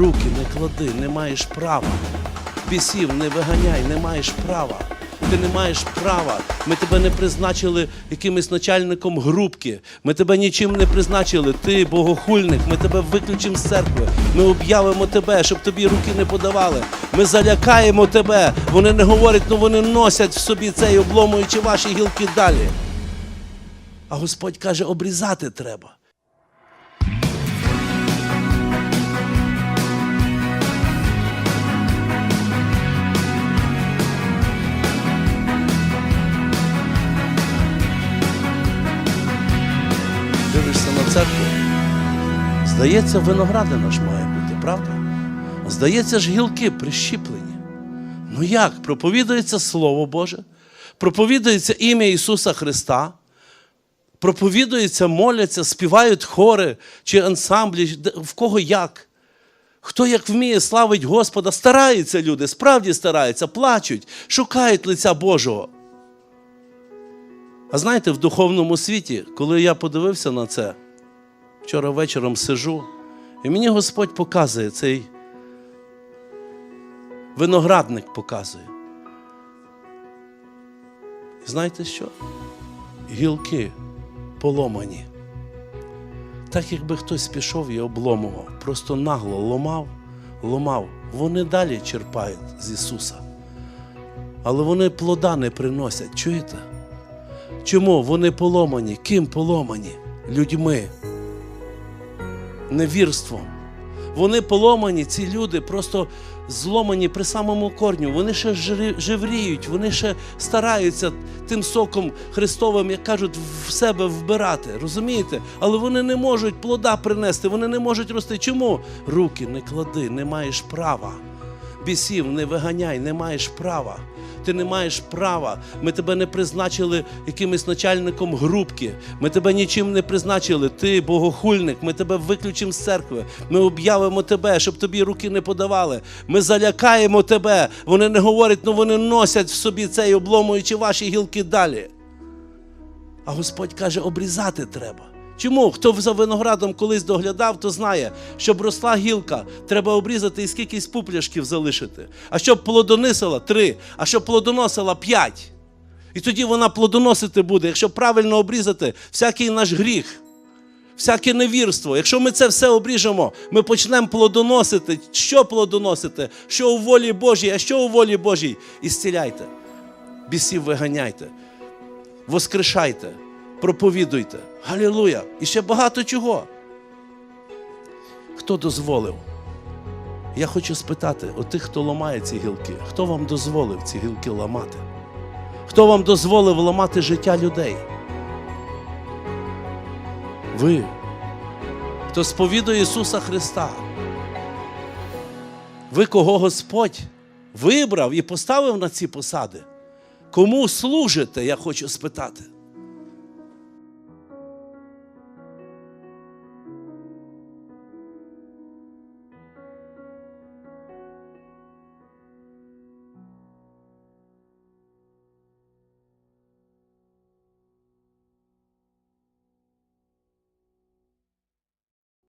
Руки не клади, не маєш права. Бісів не виганяй, не маєш права. Ти не маєш права. Ми тебе не призначили якимось начальником групки. Ми тебе нічим не призначили. Ти богохульник. Ми тебе виключимо з церкви. Ми об'явимо тебе, щоб тобі руки не подавали. Ми залякаємо тебе. Вони не говорять, ну вони носять в собі це і обломуючи ваші гілки далі. А Господь каже, обрізати треба. Дивишся на церкву. Здається, виноградина ж має бути, правда? Здається ж, гілки прищіплені. Ну як? Проповідується Слово Боже, проповідується ім'я Ісуса Христа, проповідується, моляться, співають хори чи ансамблі, в кого як. Хто як вміє славить Господа, стараються люди, справді стараються, плачуть, шукають лиця Божого. А знаєте, в духовному світі, коли я подивився на це, вчора вечором сижу, і мені Господь показує цей виноградник показує. Знаєте що? Гілки поломані. Так якби хтось пішов і обломував, просто нагло ломав, ломав. Вони далі черпають з Ісуса. Але вони плода не приносять. Чуєте? Чому вони поломані? Ким поломані? Людьми, невірством. Вони поломані, ці люди просто зломані при самому корню. Вони ще живріють, вони ще стараються тим соком Христовим, як кажуть, в себе вбирати. Розумієте? Але вони не можуть плода принести, вони не можуть рости. Чому? Руки не клади, не маєш права. Бісів не виганяй, не маєш права. Ти не маєш права. Ми тебе не призначили якимось начальником групки. Ми тебе нічим не призначили. Ти богохульник. Ми тебе виключимо з церкви. Ми об'явимо тебе, щоб тобі руки не подавали. Ми залякаємо тебе. Вони не говорять, ну вони носять в собі це і обломуючи ваші гілки далі. А Господь каже, обрізати треба. Чому? Хто за виноградом колись доглядав, то знає, щоб росла гілка, треба обрізати і скількись пупляшків залишити. А щоб плодоносила три, а щоб плодоносила п'ять. І тоді вона плодоносити буде, якщо правильно обрізати всякий наш гріх, всяке невірство. Якщо ми це все обріжемо, ми почнемо плодоносити. Що плодоносити? Що у волі Божій, а що у волі Божій? Ісціляйте, бісів виганяйте воскрешайте, проповідуйте. Галілуя! І ще багато чого. Хто дозволив? Я хочу спитати у тих, хто ламає ці гілки, хто вам дозволив ці гілки ламати? Хто вам дозволив ламати життя людей? Ви, хто сповідує Ісуса Христа. Ви, кого Господь вибрав і поставив на ці посади. Кому служите, я хочу спитати.